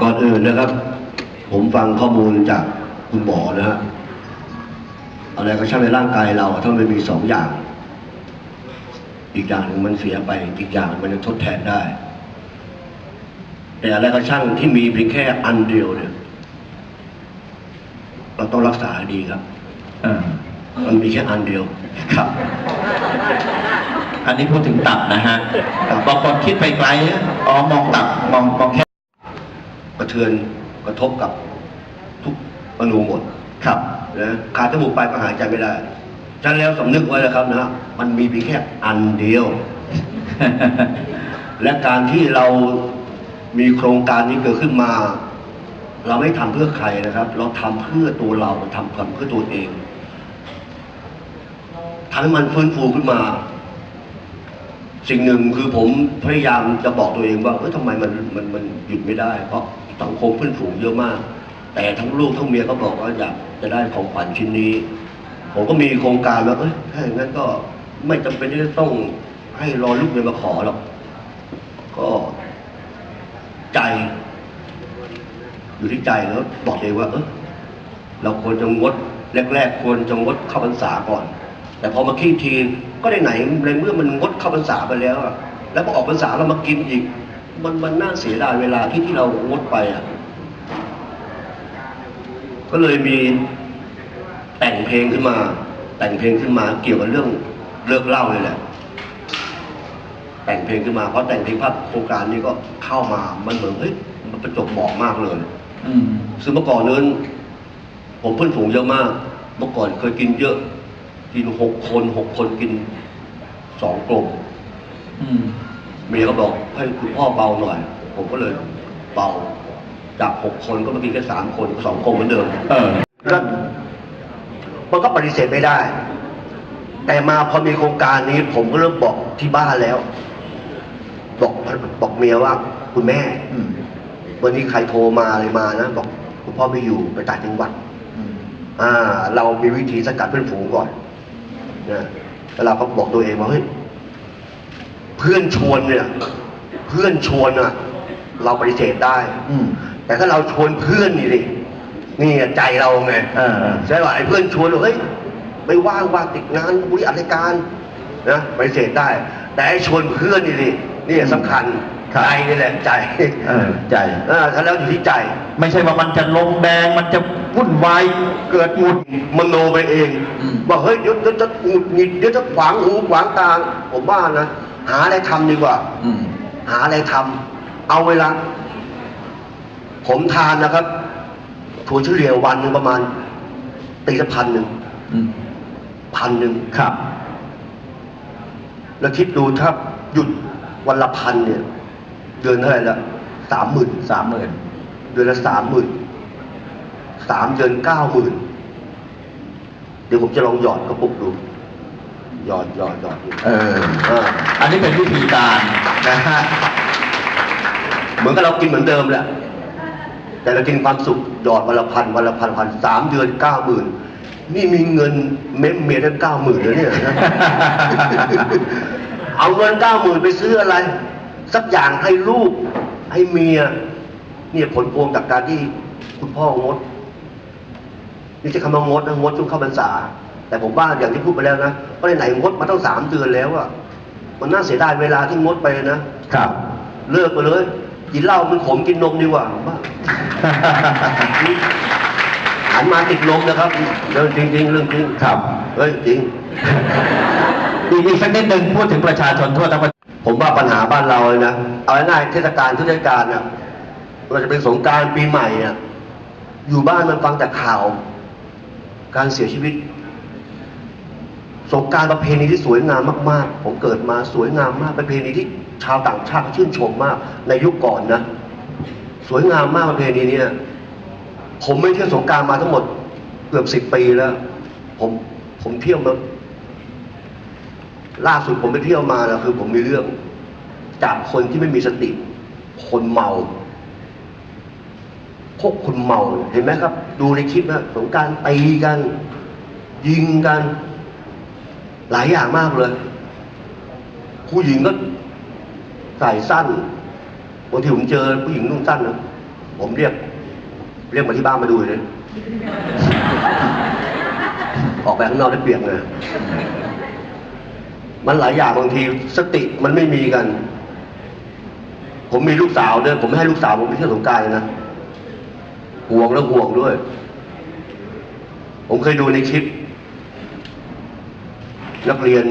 ก่อนอื่นนะครับ ผมฟังข้อมูลจากคุณหมอนะฮะอะไรก็ช่างในร่างกายเราถ้ามันมีสองอย่าง อีกอย่างหนึ่งมันเสียไป อีกอย่างมันจะทดแทนได้ แต่อะไรก็ช่างที่มีเพียงแค่อันเดียวเนี่ย เราต้องรักษาให้ดีครับเออมันมีแค่อันเดียวครับ อันนี้พูดถึงตับนะฮะครับบางคนคิดไปไกลนะอ๋อมองตับมองมองแค่ก ระเทือนกระทบกับทุกอนูหมดครับนะขาดจมูกไปก็หายใจไม่ได้ฉะนั้นแล้วสำนึกไว้นะครับนะมันมีเพียงแค่อันเดียว และการที่เรามีโครงการนี้เกิดขึ้นมา เราไม่ทำเพื่อใครนะครับ เราทำเพื่อตัวเราทำเพื่อตัวเองทำให้มันฟื้นฟูขึ้นมา สิ่งหนึ่งคือผมพยายามจะบอกตัวเองว่าเออทำไมมันมันมันหยุดไม่ได้ เพราะสังคมเพื่อนฝูงเยอะมาก แต่ทั้งลูกทั้งเมียก็บอกว่าอยากจะได้ของขวัญชิ้นนี้ ผมก็มีโครงการว่าเอ้ยถ้าอย่างนั้นก็ไม่จำเป็นที่จะต้องให้รอลูกเมียมาขอหรอกก็ใจ อยู่ที่ใจแล้วบอกเองว่า เออเราควรจะงดแรกๆควรจะงดเข้าพรรษาก่อน แต่พอมาคิดที ก็ได้ไหนในเมื่อมันงดเข้าพรรษาไปแล้วอะแล้วพอออกพรรษาเรามากินอีก มันมันน่าเสียดายเวลาที่ที่เรางดไปอะก็เลยมีแต่งเพลงขึ้นมา แต่งเพลงขึ้นมาเกี่ยวกับเรื่องเลิกเหล่าเลยแหละ แต่งเพลงขึ้นมาเพราะแต่งเพลงภาพโครงการนี้ก็เข้ามามันเหมือนเฮ้ยมันประจบเหมาะมากเลยอืมซึ่งเมื่อก่อนนั้นผมเพื่อนฝูงเยอะมาก เมื่อก่อนเคยกินเยอะ กินหกคนหกคนกินสองกลมอืมเมียก็บอกให้คุณพ่อเบาหน่อย ผมก็เลยเบาจากหกคนก็มากินแค่สามคนสองกลมเหมือนเดิมเออก็มันก็ปฏิเสธไม่ได้ แต่มาพอมีโครงการนี้ ผมก็เริ่มบอกที่บ้านแล้ว บอกบอกเมียว่าคุณแม่อืมวันนี้ใครโทรมาอะไรมานะบอกคุณพ่อไม่อยู่ไปต่างจังหวัดอืมอ่า เรามีวิธีสกัดเพื่อนฝูงก่อน นะแล้วเราก็บอกตัวเองว่าเฮ้ยเพื่อนชวนเนี่ย เพื่อนชวนอะ เราปฏิเสธได้ อืมแต่ถ้าเราชวนเพื่อนนี่ดินี่อะใจเราไงเออเออ ใช่ป่ะไอ้เพื่อนชวนเราเฮ้ยไม่ว่างว่างติดงานบริอัดรายการนะปฏิเสธได้ แต่ไอ้ชวนเพื่อนนี่ดินี่สำคัญ ใจนี่แหละใจเออใจ เออถ้าแล้วอยู่ที่ใจ ไม่ใช่ว่ามันจะลงแดง มันจะวุ่นวายเกิดหงุดมโนไปเองอืมว่าเฮ้ยเดี๋ยวเดี๋ยวจะหงุดหงิดเดี๋ยวจะขวางหูขวางตาผมว่านะหาอะไรทำดีกว่าอืมหาอะไรทำเอาเวลา ผมทานนะครับถั่วเฉลี่ยวันหนึ่งประมาณตีละพันหนึ่งอืมพันหนึ่งครับ แล้วคิดดูถ้าหยุดวันละพันเนี่ย เดือนเท่าไหร่ละสามหมื่นสามหมื่นเดือนละสามหมื่นสามเดือนเก้าหมื่นเดี๋ยวผมจะลองหยอดกระปุกดู หยอดหยอดหยอดดูเอออ่าอันนี้เป็นวิธีการนะฮะ เหมือนกับเรากินเหมือนเดิมแหละ แต่เรากินความสุขหยอดวันละพันวันละพันพันสามเดือนเก้าหมื่นนี่มีเงินเม้มเมียได้เก้าหมื่นแล้วเนี่ยนะ เอาเงินเก้าหมื่นไปซื้ออะไร สักอย่างให้ลูกให้เมีย เนี่ยผลพวงจากการที่คุณพ่องดนี่จะคำว่างดนะงดช่วงเข้าพรรษา แต่ผมว่าอย่างที่พูดไปแล้วนะว่าไหนๆงดมาตั้งสามเดือนแล้วอะมันน่าเสียดายเวลาที่งดไปนะครับ เลิกไปเลยกินเหล้ามันขมกินนมดีกว่าผมว่าหันมาติดนมนะครับเรื่องจริงๆเรื่องจริงครับเฮ้ยจริงอีกอีกสักนิดหนึ่งพูดถึงประชาชนทั่วทั้งประเทศ ผมว่าปัญหาบ้านเราเลยนะ เอาง่ายๆเทศกาลทุกเทศกาลเนี่ยเราจะเป็นสงกรารปีใหม่อะอยู่บ้านมันฟังจากข่าว การเสียชีวิต สงกรารประเพณีที่สวยงามมากๆ ผมเกิดมาสวยงามมากประเพณีที่ชาวต่างชาติชื่นชมมาก ในยุคก่อนนะ สวยงามมากประเพณีเนี้ผมไม่เที่ยวสงกรารมาทั้งหมด เกือบสิบปีแล้ว ผมผมเที่ยวมา ล่าสุดผมไปเที่ยวมาแล้วคือผมมีเรื่อง จากคนที่ไม่มีสติ คนเมา พวกคนเมา เห็นไหมครับ ดูในคลิปนะสงการตีกัน ยิงกัน หลายอย่างมากเลย ผู้หญิงก็ใส่สั้นบางทีผมเจอผู้หญิงนุ่งสั้นนะผมเรียก เรียกมาที่บ้านมาดูเลย ออกไปข้างนอกได้เปียบเลย มันหลายอย่างบางทีสติมันไม่มีกัน ผมมีลูกสาวด้วยผมไม่ให้ลูกสาวผมไปเที่ยวสงการนะห่วงแล้วห่วงด้วย ผมเคยดูในคลิป นักเรียน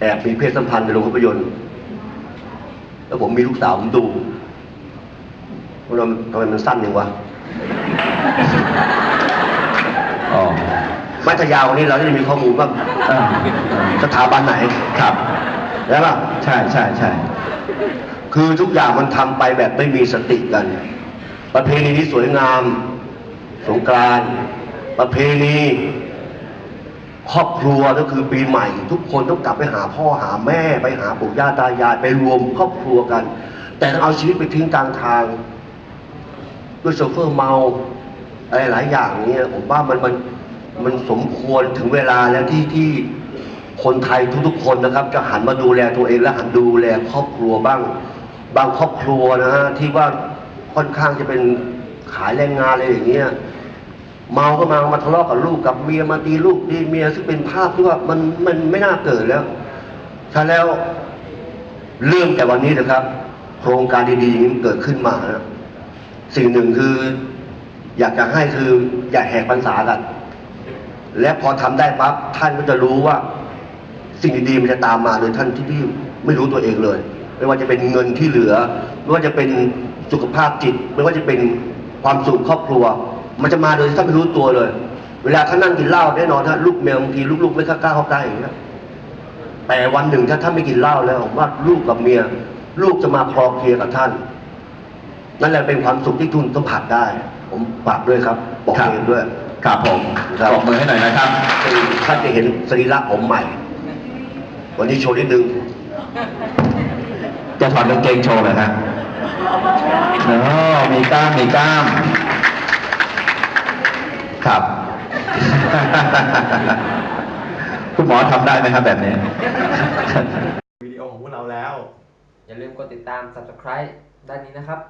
แอบมีเพศสัมพันธ์ในโรงภาพยนตร์แล้วผมมีลูกสาวผมดูว่าเราทำไมมันสั้นอย่างวะอ๋อ ม่ถ้ายาวกว่านี้เราจะมีข้อมูลว่าเออสถาบันไหนครับใช่ป่ะใช่ใช่ใช่คือทุกอย่างมันทำไปแบบไม่มีสติกัน ประเพณีที่สวยงาม สงกรานต์ประเพณีครอบครัวก็คือปีใหม่ ทุกคนต้องกลับไปหาพ่อหาแม่ไปหาปู่ย่าตายายไปรวมครอบครัวกัน แต่ต้องเอาชีวิตไปทิ้งกลางทาง ด้วยโชเฟอร์เมาอะไรหลายอย่างเนี้ยผมว่ามันมัน มันสมควรถึงเวลาแล้วที่ที่คนไทยทุกๆคนนะครับ จะหันมาดูแลตัวเองและหันดูแลครอบครัวบ้าง บางครอบครัวนะฮะที่ว่าค่อนข้างจะเป็นขายแรงงานอะไรอย่างเงี้ยเมาก็มามาทะเลาะกับลูกกับเมียมาตีลูกตีเมียซึ่งเป็นภาพที่ว่ามันมันไม่น่าเกิดแล้วถ้าแล้วเริ่มแต่วันนี้นะครับ โครงการดีๆอย่างนี้เกิดขึ้นมานะสิ่งหนึ่งคือ อยากจะให้คืออย่าแหกพรรษากัน และพอทำได้ปั๊บท่านก็จะรู้ว่าสิ่งดีๆมันจะตามมาโดยท่านที่ที่ไม่รู้ตัวเองเลย ไม่ว่าจะเป็นเงินที่เหลือ ไม่ว่าจะเป็นสุขภาพจิต ไม่ว่าจะเป็นความสุขครอบครัว มันจะมาโดยที่ท่านไม่รู้ตัวเลย เวลาท่านนั่งกินเหล้าแน่นอนถ้าลูกเมียบางทีลูกๆไม่กล้าเข้าใกล้อย่างเงี้ยแต่วันหนึ่งถ้าท่านไม่กินเหล้าแล้วว่าลูกกับเมีย ลูกจะมาคลอเคลียกับท่าน นั่นแหละเป็นความสุขที่ทุนต้องผ่านได้ ผมฝากด้วยครับบอกครับเองด้วยครับผมครับปรบมือให้หน่อยนะครับท่านจะเห็นสรีระผมใหม่ วันนี้โชว์นิดนึง จะถอดกางเกงโชว์เลยฮะเนาะมีกล้ามมีกล้าม ครับ คุณหมอทำได้ไหมครับแบบนี้ วิดีโอของพวกเราแล้ว อย่าลืมกดติดตาม subscribe ด้านนี้นะครับ